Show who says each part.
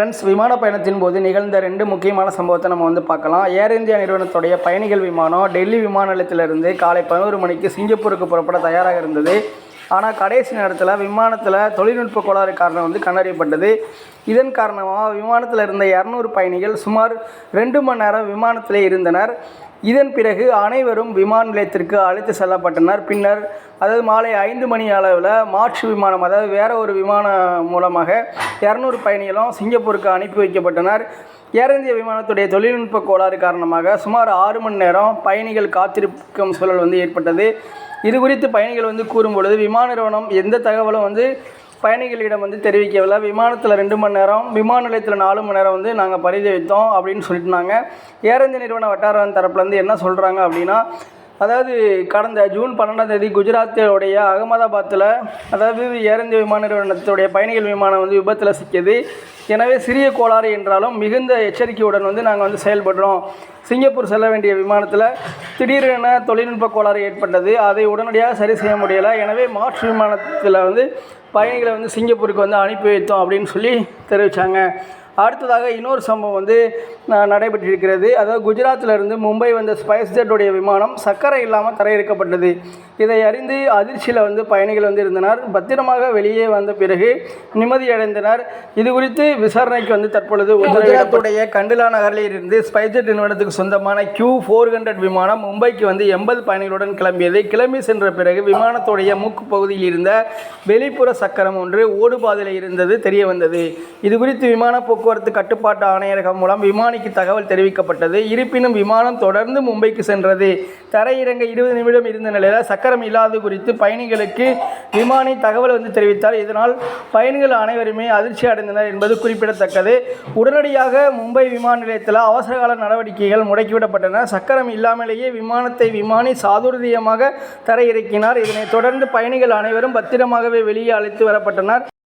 Speaker 1: Friends விமான பயணத்தின் போது நிகழ்ந்த ரெண்டு முக்கியமான சம்பவத்தை நம்ம வந்து பார்க்கலாம். ஏர் இந்தியா நிறுவனத்துடைய பயணிகள் விமானம் டெல்லி விமான நிலையத்திலிருந்து காலை பதினோரு மணிக்கு சிங்கப்பூருக்கு புறப்பட தயாராக இருந்தது. ஆனால் கடைசி நேரத்தில் விமானத்தில் தொழில்நுட்ப கோளாறு காரணம் வந்து கண்டறியப்பட்டது. இதன் காரணமாக விமானத்தில் இருந்த இரநூறு பயணிகள் சுமார் ரெண்டு மணி நேரம் விமானத்திலே இருந்தனர். இதன் பிறகு அனைவரும் விமான நிலையத்திற்கு அழைத்து செல்லப்பட்டனர். பின்னர் அதாவது மாலை ஐந்து மணி அளவில் மாற்று விமானம் அதாவது வேற ஒரு விமானம் மூலமாக இரநூறு பயணிகளும் சிங்கப்பூருக்கு அனுப்பி வைக்கப்பட்டனர். ஏர் இந்திய விமானத்துடைய தொழில்நுட்ப கோளாறு காரணமாக சுமார் ஆறு மணி நேரம் பயணிகள் காத்திருக்கும் சூழல் வந்து ஏற்பட்டது. இது குறித்து பயணிகள் வந்து கூறும் பொழுது விமான நிறுவனம் எந்த தகவலும் வந்து பயணிகளிடம் வந்து தெரிவிக்கவில்லை. விமானத்தில் ரெண்டு மணி நேரம் விமான நிலையத்தில் நாலு மணி நேரம் வந்து நாங்கள் பரிதவித்தோம் அப்படின்னு சொல்லிட்டுனாங்க. ஏர் இந்திய நிறுவன வட்டாரம் தரப்புலேருந்து என்ன சொல்கிறாங்க அப்படின்னா அதாவது கடந்த ஜூன் பன்னெண்டாம் தேதி குஜராத்தோடைய அகமதாபாத்தில் அதாவது ஏர் இந்திய விமான நிறுவனத்துடைய பயணிகள் விமானம் வந்து விபத்தில் சிக்கியது. எனவே சிறிய கோளாறு என்றாலும் மிகுந்த எச்சரிக்கையுடன் வந்து நாங்கள் வந்து செயல்படுறோம். சிங்கப்பூர் செல்ல வேண்டிய விமானத்தில் திடீரென தொழில்நுட்ப கோளாறு ஏற்பட்டது. அதை உடனடியாக சரி செய்ய முடியலை. எனவே மாற்று விமானத்தில் வந்து பயணிகளை வந்து சிங்கப்பூருக்கு வந்து அனுப்பி வைத்தோம் அப்படின்னு சொல்லி தெரிவித்தாங்க அடுத்ததாக இன்னொரு சம்பவம் வந்து நடைபெற்றிருக்கிறது. அதாவது குஜராத்தில் இருந்து மும்பை வந்த ஸ்பைஸ் ஜெட்டுடைய விமானம் சக்கரை இல்லாமல் தரையிறக்கப்பட்டது. இதை அறிந்து அதிர்ச்சியில் வந்து பயணிகள் வந்து இருந்தனர். பத்திரமாக வெளியே வந்த பிறகு நிம்மதியடைந்தனர். இது குறித்து விசாரணைக்கு வந்து தற்பொழுது குஜராத்துடைய கண்டிலா நகரில் இருந்து ஸ்பைஸ் ஜெட் நிறுவனத்துக்கு சொந்தமான கியூ ஃபோர் ஹண்ட்ரட் விமானம் மும்பைக்கு வந்து எண்பது பயணிகளுடன் கிளம்பியது. கிளம்பி சென்ற பிறகு விமானத்துடைய மூக்கு பகுதியில் இருந்த வெளிப்புற சக்கரம் ஒன்று ஓடுபாதையில் இருந்தது தெரிய வந்தது. இது குறித்து விமான போக்குவரத்து கட்டுப்பாட்டு ஆணையரகம் மூலம் விமானிக்கு தகவல் தெரிவிக்கப்பட்டது. இருப்பினும் விமானம் தொடர்ந்து மும்பைக்கு சென்றது. தரையிறங்க இருபது நிமிடம் இருந்த நிலையில் சக்கரம் இல்லாதது குறித்து பயணிகளுக்கு விமானி தகவல் வந்து தெரிவித்தார். இதனால் பயணிகள் அனைவருமே அதிர்ச்சி அடைந்தனர் என்பது குறிப்பிடத்தக்கது. உடனடியாக மும்பை விமான நிலையத்தில் அவசரகால நடவடிக்கைகள் முடக்கிவிடப்பட்டன. சக்கரம் இல்லாமலேயே விமானத்தை விமானி சாதுர்தியமாக தரையிறக்கினார். இதனைத் தொடர்ந்து பயணிகள் அனைவரும் பத்திரமாகவே வெளியே அழைத்து வரப்பட்டனர்.